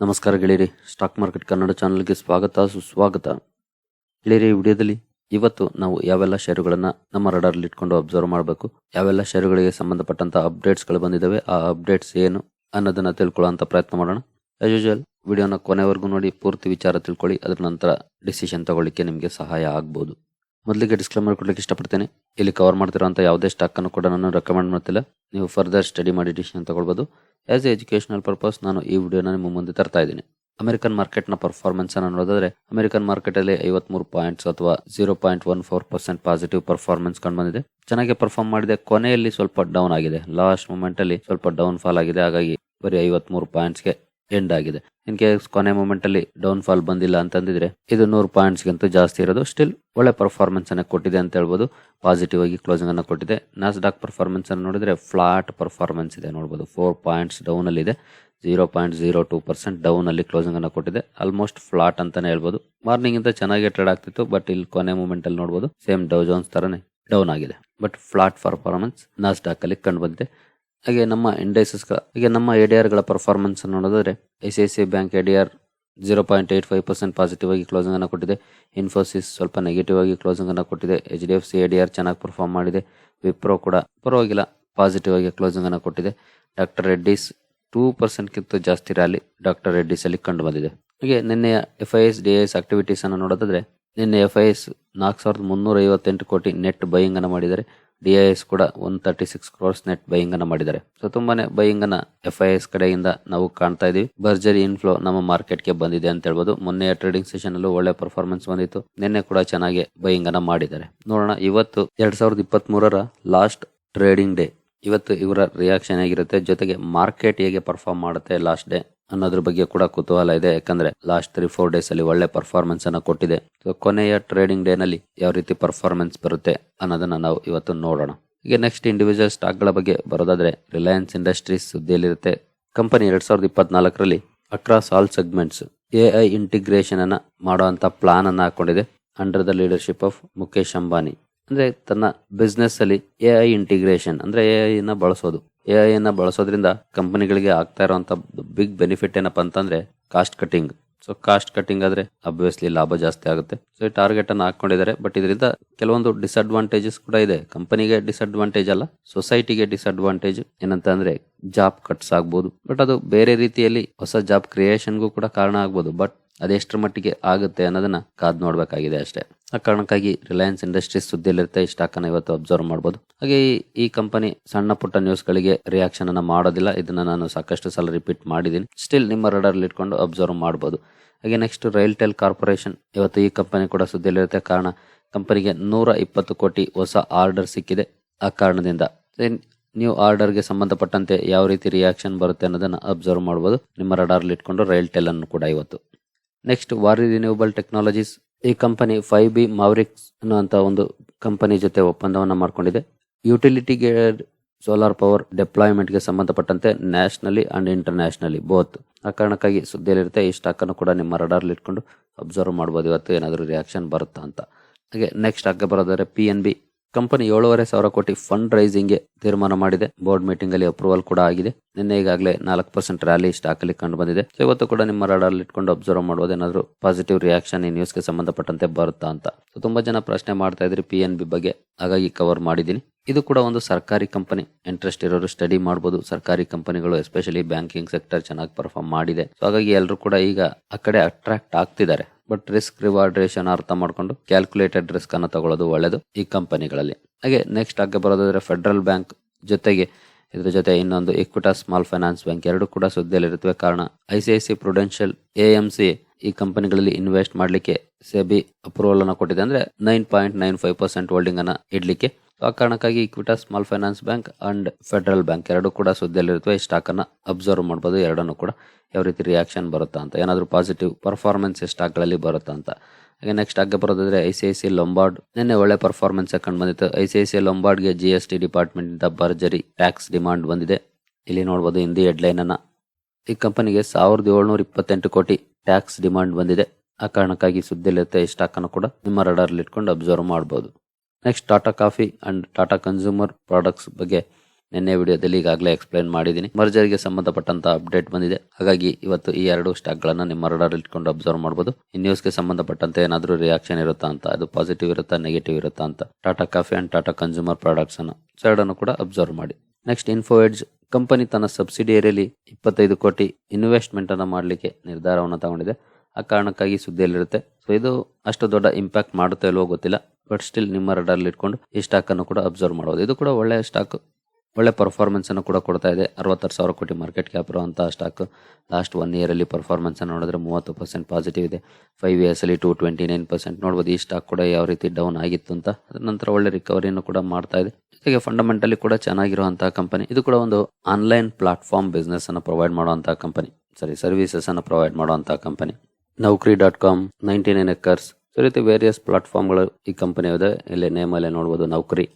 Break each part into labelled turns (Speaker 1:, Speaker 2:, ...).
Speaker 1: ನಮಸ್ಕಾರ ಗೆಳೆಯರಿ, stock market Kannada ಚಾನಲ್ಗೆ ಸ್ವಾಗತ, ಸುಸ್ವಾಗತ. ಗೆಳೆಯರಿ ವಿಡಿಯೋದಲ್ಲಿ ಇವತ್ತು ನಾವು ಯಾವೆಲ್ಲ ಷೇರುಗಳನ್ನು ನಮ್ಮ ರಡಾರ್ಲಿ ಇಟ್ಕೊಂಡು ಅಬ್ಸರ್ವ್ ಮಾಡಬೇಕು, ಯಾವೆಲ್ಲ ಷೇರುಗಳಿಗೆ ಸಂಬಂಧಪಟ್ಟಂತ ಅಪ್ಡೇಟ್ಸ್ಗಳು ಬಂದಿದ್ದಾವೆ ಆ ಅಪ್ಡೇಟ್ಸ್ ಏನು ಅನ್ನೋದನ್ನ ಅಂತ ಪ್ರಯತ್ನ ಮಾಡೋಣ. ಆಸ್ ಯೂಶುವಲ್ ವಿಡಿಯೋನ ಕೊನೆವರೆಗೂ ನೋಡಿ, ಪೂರ್ತಿ ವಿಚಾರ ತಿಳ್ಕೊಳ್ಳಿ, ಅದರ ನಂತರ ಡಿಸಿಷನ್ ತಗೊಳ್ಳಿಕ್ಕೆ ನಿಮಗೆ ಸಹಾಯ ಆಗ್ಬೋದು. ಮೊದಲಿಗೆ ಡಿಸ್ಕ್ಲೇಮರ್ ಕೊಡ್ಲಿಕ್ಕೆ ಇಷ್ಟಪಡ್ತೇನೆ, ಇಲ್ಲಿ ಕವರ್ ಮಾಡ್ತಿರೋಂಥ ಯಾವುದೇ ಸ್ಟಾಕ್ ಅನ್ನು ಕೂಡ ನಾನು ರೆಕಮೆಂಡ್ ಮಾಡ್ತಿಲ್ಲ. ನೀವು ಫರ್ದರ್ ಸ್ಟಡಿ ಮಾಡಿ ಡಿಸಿಷನ್ ತಗೊಳ್ಬೋದು. ಆಸ್ ಎ ಎಜುಕೇಶನಲ್ ಪರ್ಪಸ್ ನಾನು ಈ ವಿಡಿಯೋನ ನಿಮ್ಮ ಮುಂದೆ ತರ್ತಾ ಇದ್ದೀನಿ. ಅಮೆರಿಕನ್ ಮಾರ್ಕೆಟ್ನ ಪರ್ಫಾರ್ಮೆನ್ಸ್ ಅನ್ನು ನೋಡೋದಾದ್ರೆ ಅಮೆರಿಕನ್ ಮಾರ್ಕೆಟ್ ಅಲ್ಲಿ ಐವತ್ಮೂರು ಪಾಯಿಂಟ್ಸ್ ಅಥವಾ zero point one four percent positive performance ಕಂಡು ಬಂದಿದೆ. ಚೆನ್ನಾಗಿ ಪರ್ಫಾರ್ಮ್ ಮಾಡಿದೆ. ಕೊನೆಯಲ್ಲಿ ಸ್ವಲ್ಪ ಡೌನ್ ಆಗಿದೆ. ಲಾಸ್ಟ್ ಮೂಮೆಂಟ್ ಅಲ್ಲಿ ಸ್ವಲ್ಪ ಡೌನ್ ಫಾಲ್ ಆಗಿದೆ. ಹಾಗಾಗಿ ಬರೀ ಐವತ್ಮೂರು ಪಾಯಿಂಟ್ಸ್ಗೆ ಎಂಡ್ ಆಗಿದೆ. ಇನ್ ಕೇಸ್ ಕೊನೆ ಮೂಮೆಂಟ್ ಅಲ್ಲಿ ಡೌನ್ ಫಾಲ್ ಬಂದಿಲ್ಲ ಅಂತಂದಿದ್ರೆ ಇದು ನೂರು ಪಾಯಿಂಟ್ಸ್ ಗಿಂತ ಜಾಸ್ತಿ ಇರೋದು. ಸ್ಟಿಲ್ ಒಳ್ಳೆ ಪರ್ಫಾರ್ಮೆನ್ಸ್ ಅನ್ನ ಕೊಟ್ಟಿದೆ ಅಂತ ಹೇಳ್ಬೋದು. ಪಾಸಿಟಿವ್ ಆಗಿ ಕ್ಲೋಸಿಂಗ್ ಅನ್ನ ಕೊಟ್ಟಿದೆ. ನಾಸ್ ಡಾಕ್ ಪರ್ಫಾರ್ಮೆನ್ಸ್ ಅನ್ನು ನೋಡಿದ್ರೆ ಫ್ಲಾಟ್ ಪರ್ಫಾರ್ಮೆನ್ಸ್ ಇದೆ ನೋಡಬಹುದು ಫೋರ್ ಪಾಯಿಂಟ್ಸ್ ಡೌನ್ ಅಲ್ಲಿ ಇದೆ. Zero point zero two percent down ಅಲ್ಲಿ ಕ್ಲೋಸಿಂಗ್ ಅನ್ನ ಕೊಟ್ಟಿದೆ. ಆಲ್ಮೋಸ್ಟ್ ಫ್ಲಾಟ್ ಅಂತಾನೆ ಹೇಳ್ಬೋದು. ಮಾರ್ನಿಂಗ್ ಇಂದ ಚೆನ್ನಾಗಿ ಟ್ರೇಡ್ ಆಗ್ತಿತ್ತು ಬಟ್ ಇಲ್ಲಿ ಕೊನೆ ಮೂಮೆಂಟ್ ಅಲ್ಲಿ ನೋಡಬಹುದು ಸೇಮ್ ಡೌ ಜೋನ್ಸ್ ತರನೇ ಡೌನ್ ಆಗಿದೆ. But flat performance Nasdaq ಅಲ್ಲಿ ಕಂಡು ಬಂದಿದೆ. ಹಾಗೆ ನಮ್ಮ ಇಂಡೈಸಸ್ ಹಾಗೆ ನಮ್ಮ ಎಡಿಆರ್ಗಳ ಪರ್ಫಾರ್ಮೆನ್ಸ್ ನೋಡೋದಾದ್ರೆ I C I C bank ADR zero point eight five percent positive ಆಗಿ ಕ್ಲೋಸಿಂಗ್ ಅನ್ನು ಕೊಟ್ಟಿದೆ. ಇನ್ಫೋಸಿಸ್ ಸ್ವಲ್ಪ ನೆಗೆಟಿವ್ ಆಗಿ ಕ್ಲೋಸಿಂಗ್ ಅನ್ನು ಕೊಟ್ಟಿದೆ. H D F C ADR ಚೆನ್ನಾಗಿ ಪರ್ಫಾರ್ಮ್ ಮಾಡಿದೆ. ವಿಪ್ರೋ ಕೂಡ ಪರವಾಗಿಲ್ಲ ಪಾಸಿಟಿವ್ ಆಗಿ ಕ್ಲೋಸಿಂಗ್ ಅನ್ನು ಕೊಟ್ಟಿದೆ. ಡಾಕ್ಟರ್ ರೆಡ್ಡಿಸ್ ಟೂ ಪರ್ಸೆಂಟ್ಗಿಂತ ಜಾಸ್ತಿ ರ್ಯಾಲಿ ಡಾಕ್ಟರ್ ರೆಡ್ಡಿಸ್ ಅಲ್ಲಿ ಕಂಡು ಬಂದಿದೆ. ಹಾಗೆ ನಿನ್ನೆ F I S D S activities ಅನ್ನು ನೋಡೋದಾದ್ರೆ, ನಿನ್ನೆ ಎಫ್ ಐ ಎಸ್ ನಾಲ್ಕು ಸಾವಿರದ ಮುನ್ನೂರ ಐವತ್ತೆಂಟು ಕೋಟಿ ನೆಟ್ ಬೈಯಿಂಗ್ ಅನ್ನು ಮಾಡಿದ್ದಾರೆ. ಡಿ ಐ ಎಸ್ ಕೂಡ one thirty six crores net buying ಅನ್ನ ಮಾಡಿದ್ದಾರೆ. ಸೊ ತುಂಬಾನೇ ಬೈಯಿಂಗ್ ಅನ್ನ ಎಫ್ ಐ ಎಸ್ ಕಡೆಯಿಂದ ನಾವು ಕಾಣ್ತಾ ಇದೀವಿ. ಭರ್ಜರಿ ಇನ್ಫ್ಲೋ ನಮ್ಮ ಮಾರ್ಕೆಟ್ಗೆ ಬಂದಿದೆ ಅಂತ ಹೇಳ್ಬೋದು. ಮೊನ್ನೆ ಟ್ರೇಡಿಂಗ್ ಸೆಷನ್ ಅಲ್ಲೂ ಒಳ್ಳೆ ಪರ್ಫಾರ್ಮೆನ್ಸ್ ಬಂದಿತ್ತು. ನಿನ್ನೆ ಕೂಡ ಚೆನ್ನಾಗಿ ಬೈಯಿಂಗ್ ಅನ್ನ ಮಾಡಿದ್ದಾರೆ. ನೋಡೋಣ, ಇವತ್ತು ಎರಡ್ ಸಾವಿರದ ಇಪ್ಪತ್ತ್ ಮೂರರ ಲಾಸ್ಟ್ ಟ್ರೇಡಿಂಗ್ ಡೇ ಇವತ್ತು ಇವರ ರಿಯಾಕ್ಷನ್ ಆಗಿರುತ್ತೆ ಜೊತೆಗೆ ಮಾರ್ಕೆಟ್ ಹೇಗೆ ಪರ್ಫಾರ್ಮ್ ಮಾಡುತ್ತೆ ಲಾಸ್ಟ್ ಡೇ ಅನ್ನೋದ್ರ ಬಗ್ಗೆ ಕೂಡ ಕುತೂಹಲ ಇದೆ. ಯಾಕಂದ್ರೆ ಲಾಸ್ಟ್ ತ್ರೀ ಫೋರ್ ಡೇಸ್ ಅಲ್ಲಿ ಒಳ್ಳೆ ಪರ್ಫಾರ್ಮೆನ್ಸ್ ಅನ್ನ ಕೊಟ್ಟಿದೆ. ಕೊನೆಯ ಟ್ರೇಡಿಂಗ್ ಡೇ ನಲ್ಲಿ ಯಾವ ರೀತಿ ಪರ್ಫಾರ್ಮೆನ್ಸ್ ಬರುತ್ತೆ ಅನ್ನೋದನ್ನ ನಾವು ಇವತ್ತು ನೋಡೋಣ. ಈಗ ನೆಕ್ಸ್ಟ್ ಇಂಡಿವಿಜುವಲ್ ಸ್ಟಾಕ್ಗಳ ಬಗ್ಗೆ ಬರೋದಾದ್ರೆ ರಿಲಯನ್ಸ್ ಇಂಡಸ್ಟ್ರೀಸ್ ಸುದ್ದಿಯಲ್ಲಿರುತ್ತೆ. ಕಂಪನಿ ಎರಡ್ ಸಾವಿರದ ಇಪ್ಪತ್ನಾಲ್ಕರಲ್ಲಿ across all segments A I integration ಅನ್ನ ಮಾಡುವಂತ ಪ್ಲಾನ್ ಅನ್ನ ಹಾಕೊಂಡಿದೆ. Under the leadership of Mukesh Ambani ಅಂದ್ರೆ ತನ್ನ ಬಿಸ್ನೆಸ್ ಅಲ್ಲಿ ಎ ಐ ಇಂಟಿಗ್ರೇಷನ್ ಅಂದ್ರೆ ಎ ಐ ನ ಬಳಸೋದು. ಎ ಐ ನ ಬಳಸೋದ್ರಿಂದ ಕಂಪನಿಗಳಿಗೆ ಆಗ್ತಾ ಇರುವಂತ ಬಿಗ್ ಬೆನಿಫಿಟ್ ಏನಪ್ಪ ಅಂತಂದ್ರೆ cost cutting so cost cutting ಆದ್ರೆ ಅಬ್ವಿಯಸ್ಲಿ ಲಾಭ ಜಾಸ್ತಿ ಆಗುತ್ತೆ. ಸೊ ಈ ಟಾರ್ಗೆಟ್ ಅನ್ನು ಹಾಕೊಂಡಿದ್ದಾರೆ. ಬಟ್ ಇದರಿಂದ ಕೆಲವೊಂದು ಡಿಸ್ಅಡ್ವಾಂಟೇಜಸ್ ಕೂಡ ಇದೆ. ಕಂಪನಿಗೆ ಡಿಸ್ಅಡ್ವಾಂಟೇಜ್ ಅಲ್ಲ ಸೊಸೈಟಿಗೆ ಡಿಸ್ಅಡ್ವಾಂಟೇಜ್ ಏನಂತ ಅಂದ್ರೆ ಜಾಬ್ ಕಟ್ಸ್ ಆಗ್ಬೋದು. ಬಟ್ ಅದು ಬೇರೆ ರೀತಿಯಲ್ಲಿ ಹೊಸ ಜಾಬ್ ಕ್ರಿಯೇಷನ್ಗೂ ಕೂಡ ಕಾರಣ ಆಗ್ಬೋದು. ಬಟ್ ಅದೆಷ್ಟರ ಮಟ್ಟಿಗೆ ಆಗುತ್ತೆ ಅನ್ನೋದನ್ನ ಕಾದ್ ನೋಡಬೇಕಾಗಿದೆ ಅಷ್ಟೇ. ಆ ಕಾರಣಕ್ಕಾಗಿ ರಿಲಯನ್ಸ್ ಇಂಡಸ್ಟ್ರೀಸ್ ಸುದ್ದಿಯಲ್ಲಿರುತ್ತೆ, ಈ ಸ್ಟಾಕ್ ಅನ್ನ ಇವತ್ತು ಅಬ್ಸರ್ವ್ ಮಾಡ್ಬೋದು. ಹಾಗೆ ಈ- ಕಂಪನಿ ಸಣ್ಣ ಪುಟ್ಟ ನ್ಯೂಸ್ಗಳಿಗೆ ರಿಯಾಕ್ಷನ್ ಅನ್ನ ಮಾಡೋದಿಲ್ಲ. ಇದನ್ನು ನಾನು ಸಾಕಷ್ಟು ಸಲ ರಿಪೀಟ್ ಮಾಡಿದ್ದೀನಿ. ಸ್ಟಿಲ್ ನಿಮ್ಮ ರಡರ್ ಇಟ್ಕೊಂಡು ಅಬ್ಸರ್ವ್ ಮಾಡ್ಬೋದು. ಹಾಗೆ ನೆಕ್ಸ್ಟ್ ರೈಲ್ಟೆಲ್ ಕಾರ್ಪೊರೇಷನ್ ಇವತ್ತು ಈ ಕಂಪನಿ ಕೂಡ ಸುದ್ದಿಯಲ್ಲಿರುತ್ತೆ. ಕಾರಣ ಕಂಪನಿಗೆ ನೂರ ಇಪ್ಪತ್ತು ಕೋಟಿ ಹೊಸ ಆರ್ಡರ್ ಸಿಕ್ಕಿದೆ. ಆ ಕಾರಣದಿಂದ ನ್ಯೂ ಆರ್ಡರ್ಗೆ ಸಂಬಂಧಪಟ್ಟಂತೆ ಯಾವ ರೀತಿ ರಿಯಾಕ್ಷನ್ ಬರುತ್ತೆ ಅನ್ನೋದನ್ನು ಅಬ್ಸರ್ವ್ ಮಾಡ್ಬೋದು. ನಿಮ್ಮ ರಡಾರ್ಲಿ ಇಟ್ಕೊಂಡು ರೈಲ್ಟೆಲ್ ಅನ್ನು ಕೂಡ ಇವತ್ತು. ನೆಕ್ಸ್ಟ್ ವಾರಿ ರಿನ್ಯೂವಬಲ್ ಟೆಕ್ನಾಲಜೀಸ್ ಈ ಕಂಪನಿ ಫೈವ್ ಬಿ ಮಾವ್ರಿಕ್ಸ್ ಅನ್ನುವಂಥ ಒಂದು ಕಂಪನಿ ಜೊತೆ ಒಪ್ಪಂದವನ್ನು ಮಾಡಿಕೊಂಡಿದೆ. ಯುಟಿಲಿಟಿಗೆ ಸೋಲಾರ್ ಪವರ್ ಡೆಪ್ಲಾಯ್ಮೆಂಟ್ಗೆ ಸಂಬಂಧಪಟ್ಟಂತೆ ನ್ಯಾಷನಲಿ ಅಂಡ್ ಇಂಟರ್ನ್ಯಾಷನಲಿ ಬೋತ್ ಆ ಕಾರಣಕ್ಕಾಗಿ ಸುದ್ದಿಯಲ್ಲಿರುತ್ತೆ, ಈ ಸ್ಟಾಕ್ ಅನ್ನು ಕೂಡ ನಿಮ್ಮ ರಡಾರ್ಲಿ ಇಟ್ಕೊಂಡು ಅಬ್ಸರ್ವ್ ಮಾಡ್ಬೋದು. ಇವತ್ತು ಏನಾದರೂ ರಿಯಾಕ್ಷನ್ ಬರುತ್ತಾ ಅಂತ. ಹಾಗೆ ನೆಕ್ಸ್ಟ್ ಆಗ ಬರೋದಾದ್ರೆ ಪಿ ಎನ್ ಬಿ ಕಂಪನಿ ಏಳೂವರೆ ಸಾವಿರ ಕೋಟಿ ಫಂಡ್ ರೈಸಿಂಗ್ಗೆ ತೀರ್ಮಾನ ಮಾಡಿದೆ. ಬೋರ್ಡ್ ಮೀಟಿಂಗ್ ಅಲ್ಲಿ ಅಪ್ರೂವಲ್ ಕೂಡ ಆಗಿದೆ. ನಿನ್ನೆ ಈಗಾಗಲೇ ನಾಲ್ಕು ಪರ್ಸೆಂಟ್ ರ್ಯಾಲಿ ಸ್ಟಾಕ್ ಅಲ್ಲಿ ಕಂಡು ಬಂದಿದೆ. ಸೊ ಇವತ್ತು ಕೂಡ ನಿಮ್ಮ ರಾಡಲ್ಲಿ ಇಟ್ಕೊಂಡು ಅಬ್ಸರ್ವ್ ಮಾಡಬಹುದು ಏನಾದ್ರು ಪಾಸಿಟಿವ್ ರಿಯಾಕ್ಷನ್ ಈ ನ್ಯೂಸ್ಗೆ ಸಂಬಂಧಪಟ್ಟಂತೆ ಬರುತ್ತಾ ಅಂತ. ಸೊ ತುಂಬಾ ಜನ ಪ್ರಶ್ನೆ ಮಾಡ್ತಾ ಇದ್ರಿ ಪಿ ಬಿ ಬಗ್ಗೆ. ಹಾಗಾಗಿ ಕವರ್ ಮಾಡಿದ್ದೀನಿ. ಇದು ಕೂಡ ಒಂದು ಸರ್ಕಾರಿ ಕಂಪನಿ. ಇಂಟ್ರೆಸ್ಟ್ ಇರೋರು ಸ್ಟಡಿ ಮಾಡಬಹುದು ಸರ್ಕಾರಿ ಕಂಪನಿಗಳು ಎಸ್ಪೆಷಲಿ ಬ್ಯಾಂಕಿಂಗ್ ಸೆಕ್ಟರ್ ಚೆನ್ನಾಗಿ ಪರ್ಫಾರ್ಮ್ ಮಾಡಿದೆ. ಸೊ ಹಾಗಾಗಿ ಎಲ್ಲರೂ ಕೂಡ ಈಗ ಆ ಕಡೆ ಅಟ್ರಾಕ್ಟ್ ಆಗ್ತಿದ್ದಾರೆ. ಬಟ್ ರಿಸ್ಕ್ ರಿವಾರ್ಡ್ ರೇಷನ್ ಅರ್ಥ ಮಾಡ್ಕೊಂಡು ಕ್ಯಾಲ್ಕುಲೇಟೆಡ್ ರಿಸ್ಕ್ ಅನ್ನು ತಗೊಳ್ಳೋದು ಒಳ್ಳೆಯದು ಈ ಕಂಪನಿಗಳಲ್ಲಿ. ಹಾಗೆ ನೆಕ್ಸ್ಟ್ ಹಾಗೆ ಬರೋದಾದ್ರೆ ಫೆಡರಲ್ ಬ್ಯಾಂಕ್ ಜೊತೆಗೆ ಇದರ ಜೊತೆ ಇನ್ನೊಂದು ಇಕ್ವಿಟಾ ಸ್ಮಾಲ್ ಫೈನಾನ್ಸ್ ಬ್ಯಾಂಕ್ ಎರಡು ಕೂಡ ಸುದ್ದಿಯಲ್ಲಿರುತ್ತವೆ. ಕಾರಣ I C I C prudential A M C ಈ ಕಂಪನಿಗಳಲ್ಲಿ ಇನ್ವೆಸ್ಟ್ ಮಾಡಲಿಕ್ಕೆ ಸೆಬಿ ಅಪ್ರೂವಲ್ ಅನ್ನು ಕೊಟ್ಟಿದೆ. ಅಂದ್ರೆ nine point nine five percent holding ಅನ್ನು ಇಡ್ಲಿಕ್ಕೆ ಆ ಕಾರಣಕ್ಕಾಗಿ Equitas small finance bank and Federal bank ಎರಡು ಕೂಡ ಸುದ್ದಿಯಲ್ಲಿರುತ್ತೆ ಈ ಸ್ಟಾಕ್ ಅನ್ನ ಅಬ್ಸರ್ವ್ ಮಾಡ್ಬೋದು. ಎರಡನ್ನು ಕೂಡ ಯಾವ ರೀತಿ ರಿಯಾಕ್ಷನ್ ಬರುತ್ತಾ ಅಂತ. ಏನಾದರೂ ಪಾಸಿಟಿವ್ ಪರ್ಫಾರ್ಮೆನ್ಸ್ ಸ್ಟಾಕ್ಗಳಲ್ಲಿ ಬರುತ್ತಾ ಅಂತ. ಹಾಗೆ ನೆಕ್ಸ್ಟ್ ಹಾಗೆ ಬರೋದಾದ್ರೆ I C I C Lombard ನಿನ್ನೆ ಒಳ್ಳೆ ಪರ್ಫಾರ್ಮೆನ್ಸ್ ಕಂಡು ಬಂದಿತ್ತು. ಐ ಸಿ ಐ ಸಿ ಲೊಂಬಾರ್ಡ್ಗೆ ಜಿ ಎಸ್ ಟಿ ಡಿಪಾರ್ಟ್ಮೆಂಟಿಂದ ಭರ್ಜರಿ ಟ್ಯಾಕ್ಸ್ ಡಿಮಾಂಡ್ ಬಂದಿದೆ. ಇಲ್ಲಿ ನೋಡಬಹುದು ಹಿಂದಿ ಹೆಡ್ಲೈನನ್ನು ಈ ಕಂಪನಿಗೆ ಸಾವಿರದ ಏಳ್ನೂರ ಇಪ್ಪತ್ತೆಂಟು ಕೋಟಿ ಟ್ಯಾಕ್ಸ್ ಡಿಮಾಂಡ್ ಬಂದಿದೆ. ಆ ಕಾರಣಕ್ಕಾಗಿ ಸುದ್ದಿಲಿರುತ್ತೆ ಈ ಸ್ಟಾಕನ್ನು ಕೂಡ ನಿಮ್ಮ ರಡಾರ್ಲಿ ಇಟ್ಕೊಂಡು ಅಬ್ಸರ್ವ್ ಮಾಡಬಹುದು next Tata coffee and Tata consumer products ಬಗ್ಗೆ ನಿನ್ನೆ ವಿಡಿಯೋದಲ್ಲಿ ಈಗಾಗಲೇ ಎಕ್ಸ್ಪ್ಲೈನ್ ಮಾಡಿದ್ದೀನಿ. ಮರ್ಜರ್ಗೆ ಸಂಬಂಧಪಟ್ಟಂತ ಅಪ್ಡೇಟ್ ಬಂದಿದೆ. ಹಾಗಾಗಿ ಇವತ್ತು ಈ ಎರಡು ಸ್ಟಾಕ್ ಗಳನ್ನ ನಿಮ್ಮ ರಡಾರ್ ಇಟ್ಕೊಂಡು ಅಬ್ಸರ್ವ್ ಮಾಡಬಹುದು ಈ ನ್ಯೂಸ್ಗೆ ಸಂಬಂಧಪಟ್ಟಂತೆ ಏನಾದರೂ ರಿಯಾಕ್ಷನ್ ಇರುತ್ತಾ ಅಂತ, ಅದು ಪಾಸಿಟಿವ್ ಇರುತ್ತಾ ನೆಗೆಟಿವ್ ಇರುತ್ತಾ ಅಂತ Tata coffee and Tata consumer products ಅನ್ನು ಎರಡನ್ನು ಕೂಡ ಅಬ್ಸರ್ವ್ ಮಾಡಿ. ನೆಕ್ಸ್ಟ್ ಇನ್ಫೋ ಎಡ್ಜ್ ಕಂಪನಿ ತನ್ನ ಸಬ್ಸಿಡಿಯರಿಯಲ್ಲಿ ಇಪ್ಪತ್ತೈದು ಕೋಟಿ ಇನ್ವೆಸ್ಟ್ಮೆಂಟ್ ಅನ್ನ ಮಾಡಲಿಕ್ಕೆ ನಿರ್ಧಾರವನ್ನು ತಗೊಂಡಿದೆ. ಆ ಕಾರಣಕ್ಕಾಗಿ ಸುದ್ದಿಯಲ್ಲಿರುತ್ತೆ. ಸೊ ಇದು ಅಷ್ಟು ದೊಡ್ಡ ಇಂಪ್ಯಾಕ್ಟ್ ಮಾಡುತ್ತೆ ಇಲ್ವೋ ಗೊತ್ತಿಲ್ಲ. ಬಟ್ ಸ್ಟಿಲ್ ನಿಮ್ಮ ರಡಾರ್ಲಿ ಇಟ್ಕೊಂಡು ಈ ಸ್ಟಾಕ್ ಅನ್ನು ಕೂಡ ಅಬ್ಸರ್ವ್ ಮಾಡೋದು ಇದು ಕೂಡ ಒಳ್ಳೆಯ ಸ್ಟಾಕ್ ಒಳ್ಳೆ ಪರ್ಫಾರ್ಮೆನ್ಸ್ ಅನ್ನು ಕೂಡ ಕೊಡ್ತಾ ಇದೆ. ಅರವತ್ತಾರು ಸಾವಿರ ಕೋಟಿ ಮಾರ್ಕೆಟ್ ಕ್ಯಾಪ್ ಇರುವಂತಹ ಸ್ಟಾಕ್ ಲಾಸ್ಟ್ ಒನ್ ಇಯರ್ ಅಲ್ಲಿ ಪರ್ಫಾರ್ಮೆನ್ಸ್ ಅನ್ನು ನೋಡಿದ್ರೆ ಮೂವತ್ತು ಪರ್ಸೆಂಟ್ ಪಾಸಿಟಿವ್ ಇದೆ. ಫೈವ್ ಇಯರ್ಸ್ ಅಲ್ಲಿ ಟು ಟ್ವೆಂಟಿ ನೈನ್ ಪರ್ಸೆಂಟ್ ನೋಡ್ಬೋದು ಈ ಸ್ಟಾಕ್ ಕೂಡ ಯಾವ ರೀತಿ ಡೌನ್ ಆಗಿತ್ತು ಅಂತ. ಅದರ ನಂತರ ಒಳ್ಳೆ ರಿಕವರಿಯನ್ನು ಕೂಡ ಮಾಡ್ತಾ ಇದೆ. ಜೊತೆಗೆ ಫಂಡಮೆಂಟಲಿ ಕೂಡ ಚೆನ್ನಾಗಿರುವಂತಹ ಕಂಪನಿ ಇದು ಕೂಡ ಒಂದು ಆನ್ಲೈನ್ ಪ್ಲಾಟ್ಫಾರ್ಮ್ ಬಿಸ್ನೆಸ್ ಅನ್ನು ಪ್ರೊವೈಡ್ ಮಾಡುವಂತಹ ಕಂಪನಿ ಸರಿ ಸರ್ವಿಸಸ್ ಅನ್ನು ಪ್ರೊವೈಡ್ ಮಾಡುವಂತಹ company Naukri dot com ninety nine acres so ರೀತಿ ವೇರಿಯಸ್ ಪ್ಲಾಟ್ಫಾರ್ಮ್ಗಳು ಈ ಕಂಪನಿ ಇದೆ ಇಲ್ಲಿ ನೇಮ್ ಅಲ್ಲೇ ನೋಡ್ಬೋದು ನೌಕರಿ.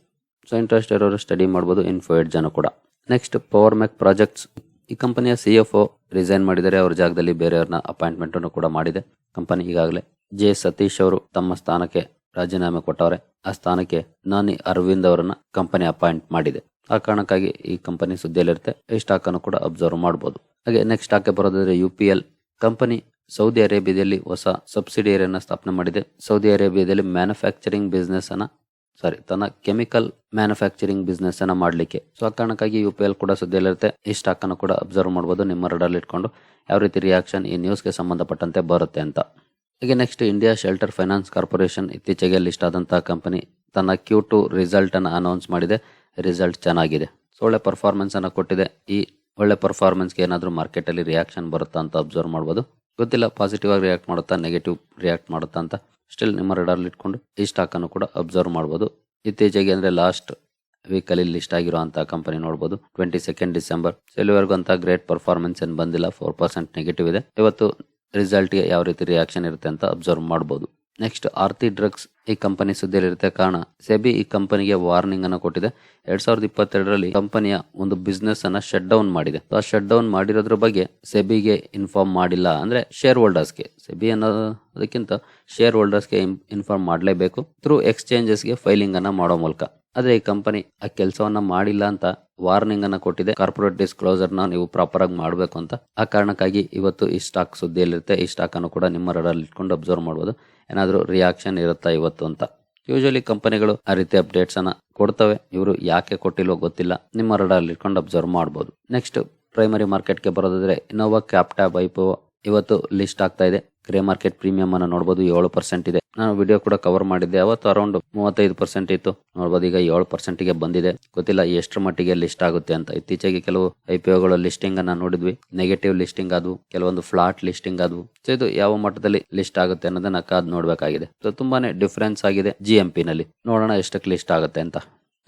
Speaker 1: ಸೊ ಇಂಟ್ರೆಸ್ಟ್ ಇರೋರು ಸ್ಟಡಿ ಮಾಡ್ಬೋದು ಇನ್ಫೋ ಏಟ್ ಜನ ಕೂಡ. ನೆಕ್ಸ್ಟ್ ಪವರ್ ಮ್ಯಾಕ್ ಪ್ರಾಜೆಕ್ಟ್ಸ್ ಈ ಕಂಪನಿಯ ಸಿ ಎಫ್ ಒ ರಿಸೈನ್ ಮಾಡಿದರೆ ಅವ್ರ ಜಾಗದಲ್ಲಿ ಬೇರೆಯವ್ರನ್ನ ಅಪಾಯಿಂಟ್ಮೆಂಟ್ ಅನ್ನು ಕೂಡ ಮಾಡಿದೆ. ಕಂಪನಿ ಈಗಾಗಲೇ ಜೆ ಸತೀಶ್ ಅವರು ತಮ್ಮ ಸ್ಥಾನಕ್ಕೆ ರಾಜೀನಾಮೆ ಕೊಟ್ಟವ್ರೆ. ಆ ಸ್ಥಾನಕ್ಕೆ ನಾನಿ ಅರವಿಂದ್ ಅವರನ್ನ ಕಂಪನಿ ಅಪಾಯಿಂಟ್ ಮಾಡಿದೆ. ಆ ಕಾರಣಕ್ಕಾಗಿ ಈ ಕಂಪನಿ ಸುದ್ದಿಯಲ್ಲಿರುತ್ತೆ. ಈ ಸ್ಟಾಕ್ ಅನ್ನು ಕೂಡ ಅಬ್ಸರ್ವ್ ಮಾಡಬಹುದು ಹಾಗೆ ನೆಕ್ಸ್ಟ್ ಸ್ಟಾಕ್ ಬರೋದಾದ್ರೆ U P L company Saudi ಅರೇಬಿಯಾದಲ್ಲಿ ಹೊಸ ಸಬ್ಸಿಡಿಯರಿಯನ್ನು ಸ್ಥಾಪನೆ ಮಾಡಿದೆ. ಸೌದಿ ಅರೇಬಿಯಾದಲ್ಲಿ ಮ್ಯಾನುಫ್ಯಾಕ್ಚರಿಂಗ್ ಬಿಸ್ನೆಸ್ ಅನ್ನ ಸಾರಿ, ತನ್ನ ಕೆಮಿಕಲ್ ಮ್ಯಾನುಫ್ಯಾಕ್ಚರಿಂಗ್ ಬಿಸ್ನೆಸ್ ಅನ್ನ ಮಾಡಲಿಕ್ಕೆ. ಸೊ ಆ ಕಾರಣಕ್ಕಾಗಿ ಯು ಪಿ ಎಲ್ ಕೂಡ ಸುದ್ದಿಯಲ್ಲಿರುತ್ತೆ. ಈ ಸ್ಟಾಕ್ ಅನ್ನು ಕೂಡ ಅಬ್ಸರ್ವ್ ಮಾಡಬಹುದು ನಿಮ್ಮ ರಡಲ್ಲಿ ಇಟ್ಕೊಂಡು ಯಾವ ರೀತಿ ರಿಯಾಕ್ಷನ್ ಈ ನ್ಯೂಸ್ಗೆ ಸಂಬಂಧಪಟ್ಟಂತೆ ಬರುತ್ತೆ ಅಂತ. ಹಾಗೆ next India shelter finance corporation ಇತ್ತೀಚೆಗೆ ಲಿಸ್ಟ್ ಆದಂತಹ ಕಂಪನಿ ತನ್ನ ಕ್ಯೂ ಟು ರಿಸಲ್ಟ್ ಅನ್ನು ಅನೌನ್ಸ್ ಮಾಡಿದೆ. ರಿಸಲ್ಟ್ ಚೆನ್ನಾಗಿದೆ. ಸೊ ಒಳ್ಳೆ ಪರ್ಫಾರ್ಮೆನ್ಸ್ ಅನ್ನು ಕೊಟ್ಟಿದೆ. ಈ ಒಳ್ಳೆ ಪರ್ಫಾರ್ಮೆನ್ಸ್ಗೆ ಏನಾದರೂ ಮಾರ್ಕೆಟಲ್ಲಿ ರಿಯಾಕ್ಷನ್ ಬರುತ್ತಾ ಅಂತ ಅಬ್ಸರ್ವ್ ಮಾಡ್ಬೋದು. ಗೊತ್ತಿಲ್ಲ ಪಾಸಿಟಿವ್ ಆಗಿ ರಿಯಾಕ್ಟ್ ಮಾಡುತ್ತಾ ನೆಗೆಟಿವ್ ರಿಯಾಕ್ಟ್ ಮಾಡುತ್ತಾ ಅಂತ. ಸ್ಟಿಲ್ ನಿಮ್ಮ ರೆಡಾರ್ಲ್ಲಿ ಇಟ್ಕೊಂಡು ಈ ಸ್ಟಾಕ್ ಅನ್ನು ಕೂಡ ಅಬ್ಸರ್ವ್ ಮಾಡ್ಬೋದು. ಇತ್ತೀಚೆಗೆ ಅಂದ್ರೆ ಲಾಸ್ಟ್ ವೀಕಲ್ಲಿ ಲಿಸ್ಟ್ ಆಗಿರುವಂತಹ ಕಂಪನಿ ನೋಡಬಹುದು ಟ್ವೆಂಟಿ ಸೆಕೆಂಡ್ ಡಿಸೆಂಬರ್ ಅಂತ ಗ್ರೇಟ್ ಪರ್ಫಾರ್ಮೆನ್ಸ್ ಏನು ಬಂದಿಲ್ಲ ಫೋರ್ ಪರ್ಸೆಂಟ್ ನೆಗೆಟಿವ್ ಇದೆ. ಇವತ್ತು ರಿಸಲ್ಟ್ಗೆ ಯಾವ ರೀತಿ ರಿಯಾಕ್ಷನ್ ಇರುತ್ತೆ ಅಂತ ಅಬ್ಸರ್ವ್ ಮಾಡಬಹುದು ನೆಕ್ಸ್ಟ್ ಆರ್ತಿ ಡ್ರಗ್ಸ್ ಈ ಕಂಪನಿ ಸುದ್ದಿಯಲ್ಲಿರುತ್ತೆ. ಕಾರಣ ಸೆಬಿ ಈ ಕಂಪನಿಗೆ ವಾರ್ನಿಂಗ್ ಅನ್ನು ಕೊಟ್ಟಿದೆ. ಎರಡ್ ಸಾವಿರದ ಇಪ್ಪತ್ತೆರಡರಲ್ಲಿ ಕಂಪನಿಯ ಒಂದು ಬಿಸ್ನೆಸ್ ಅನ್ನ ಶಟ್ ಡೌನ್ ಮಾಡಿದೆ. ಆ ಶಟ್ ಡೌನ್ ಮಾಡಿರೋದ್ರ ಬಗ್ಗೆ ಸೆಬಿಗೆ ಇನ್ಫಾರ್ಮ್ ಮಾಡಿಲ್ಲ. ಅಂದ್ರೆ ಶೇರ್ ಹೋಲ್ಡರ್ಸ್ಗೆ ಸೆಬಿ ಅನ್ನೋದಕ್ಕಿಂತ ಶೇರ್ ಹೋಲ್ಡರ್ಸ್ಗೆ ಇನ್ಫಾರ್ಮ್ ಮಾಡಲೇಬೇಕು. ಥ್ರೂ ಎಕ್ಸ್ಚೇಂಜಸ್ಗೆ ಫೈಲಿಂಗ್ ಅನ್ನ ಮಾಡೋ ಮೂಲಕ. ಆದ್ರೆ ಈ ಕಂಪನಿ ಆ ಕೆಲಸವನ್ನ ಮಾಡಿಲ್ಲ ಅಂತ ವಾರ್ನಿಂಗ್ ಅನ್ನ ಕೊಟ್ಟಿದೆ. ಕಾರ್ಪೊರೇಟ್ ಡಿಸ್ಕ್ಲೋಸರ್ನ ನೀವು ಪ್ರಾಪರ್ ಆಗಿ ಮಾಡಬೇಕು ಅಂತ. ಆ ಕಾರಣಕ್ಕಾಗಿ ಇವತ್ತು ಈ ಸ್ಟಾಕ್ ಸುದ್ದಿಯಲ್ಲಿರುತ್ತೆ. ಈ ಸ್ಟಾಕ್ ಅನ್ನು ಕೂಡ ನಿಮ್ಮ ರಡಲ್ಲಿ ಇಟ್ಕೊಂಡು ಅಬ್ಸರ್ವ್ ಮಾಡಬಹುದು ಏನಾದರೂ ರಿಯಾಕ್ಷನ್ ಇರುತ್ತಾ ಇವತ್ತು ಅಂತ. ಯೂಶಲಿ ಕಂಪನಿಗಳು ಆ ರೀತಿ ಅಪ್ಡೇಟ್ಸ್ ಅನ್ನ ಕೊಡ್ತವೆ. ಇವರು ಯಾಕೆ ಕೊಟ್ಟಿಲ್ವೋ ಗೊತ್ತಿಲ್ಲ. ನಿಮ್ಮ ರಡಲ್ಲಿ ಇಟ್ಕೊಂಡು ಅಬ್ಸರ್ವ್ ಮಾಡಬಹುದು ನೆಕ್ಸ್ಟ್ ಪ್ರೈಮರಿ ಮಾರ್ಕೆಟ್ಗೆ ಬರೋದಾದ್ರೆ ಇನ್ನೋವಾ ಕ್ಯಾಪ್ಟಾ ಬೈಪೋ ಇವತ್ತು ಲಿಸ್ಟ್ ಆಗ್ತಾ ಇದೆ. ಗ್ರೇ ಮಾರ್ಕೆಟ್ ಪ್ರೀಮಿಯಂ ಅನ್ನ ನೋಡಬಹುದು ಏಳು ಪರ್ಸೆಂಟ್ ಇದೆ. ನಾನು ವಿಡಿಯೋ ಕೂಡ ಕವರ್ ಮಾಡಿದ್ದೆ, ಅವತ್ತು ಅರೌಂಡ್ ಮೂವತ್ತೈದು ಪರ್ಸೆಂಟ್ ಇತ್ತು. ನೋಡಬಹುದು ಈಗ ಏಳು ಪರ್ಸೆಂಟ್ಗೆ ಬಂದಿದೆ. ಗೊತ್ತಿಲ್ಲ, ಎಷ್ಟರ ಮಟ್ಟಿಗೆ ಲಿಸ್ಟ್ ಆಗುತ್ತೆ ಅಂತ. ಇತ್ತೀಚೆಗೆ ಕೆಲವು ಐ ಪಿ ಲಿಸ್ಟಿಂಗ್ ಅನ್ನ ನೋಡಿದ್ವಿ. ನೆಗೆಟಿವ್ ಲಿಸ್ಟಿಂಗ್ ಆದವು, ಕೆಲವೊಂದು ಫ್ಲಾಟ್ ಲಿಸ್ಟಿಂಗ್ ಆದವು. ಇದು ಯಾವ ಮಟ್ಟದಲ್ಲಿ ಲಿಸ್ಟ್ ಆಗುತ್ತೆ ಅನ್ನೋದನ್ನ ಕಾದ್ ನೋಡ್ಬೇಕಾಗಿದೆ. ಸೊ ತುಂಬಾನೇ ಡಿಫರೆನ್ಸ್ ಆಗಿದೆ ಜಿ ಎಂ ಪಿ ನಲ್ಲಿ. ನೋಡೋಣ ಎಷ್ಟಕ್ಕೆ ಲಿಸ್ಟ್ ಆಗುತ್ತೆ ಅಂತ.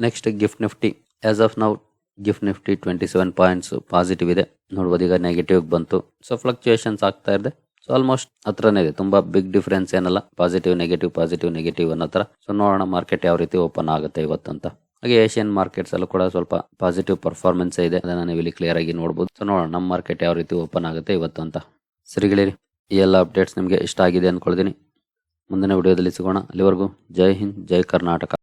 Speaker 1: Next GIFT Nifty as of now GIFT Nifty twenty seven points positive ಇದೆ. ನೋಡ್ಬೋದು, ಈಗ ನೆಗೆಟಿವ್ ಬಂತು. ಸೊ ಫ್ಲಕ್ಚುಯೇಷನ್ಸ್ ಆಗ್ತಾ ಇದೆ. ಸೊ ಆಲ್ಮೋಸ್ಟ್ ಹತ್ರನೇ ಇದೆ. ತುಂಬಾ ಬಿಗ್ ಡಿಫ್ರೆನ್ಸ್ ಏನಲ್ಲ ಪಾಸಿಟಿವ್ ನೆಗೆಟಿವ್ ಪಾಸಿಟಿವ್ ನೆಗೆಟಿವ್ ಅನ್ನೋ ಸೊ ನೋಡೋಣ ಮಾರ್ಕೆಟ್ ಯಾವ ರೀತಿ ಓಪನ್ ಆಗುತ್ತೆ ಇವತ್ತು ಅಂತ ಹಾಗೆ ಏಷ್ಯನ್ ಮಾರ್ಕೆಟ್ಸ್ ಅಲ್ಲೂ ಕೂಡ ಸ್ವಲ್ಪ ಪಾಸಿಟಿವ್ ಪರ್ಫಾರ್ಮೆನ್ಸ್ ಇದೆ. ಅದನ್ನ ನೀವು ಇಲ್ಲಿ ಕ್ಲಿಯರ್ ಆಗಿ ನೋಡಬಹುದು ಸೊ ನೋಡೋಣ ನಮ್ಮ ಮಾರ್ಕೆಟ್ ಯಾವ ರೀತಿ ಓಪನ್ ಆಗುತ್ತೆ ಇವತ್ತು ಅಂತ ಸರಿ ಗೆಳೆಯರಿ, ಈ ಎಲ್ಲ ಅಪ್ಡೇಟ್ಸ್ ನಿಮಗೆ ಇಷ್ಟ ಆಗಿದೆ ಅನ್ಕೊಳ್ತೀನಿ. ಮುಂದಿನ ವಿಡಿಯೋದಲ್ಲಿ ಸಿಗೋಣ. ಅಲ್ಲಿವರೆಗೂ ಜೈ ಹಿಂದ್, ಜೈ ಕರ್ನಾಟಕ.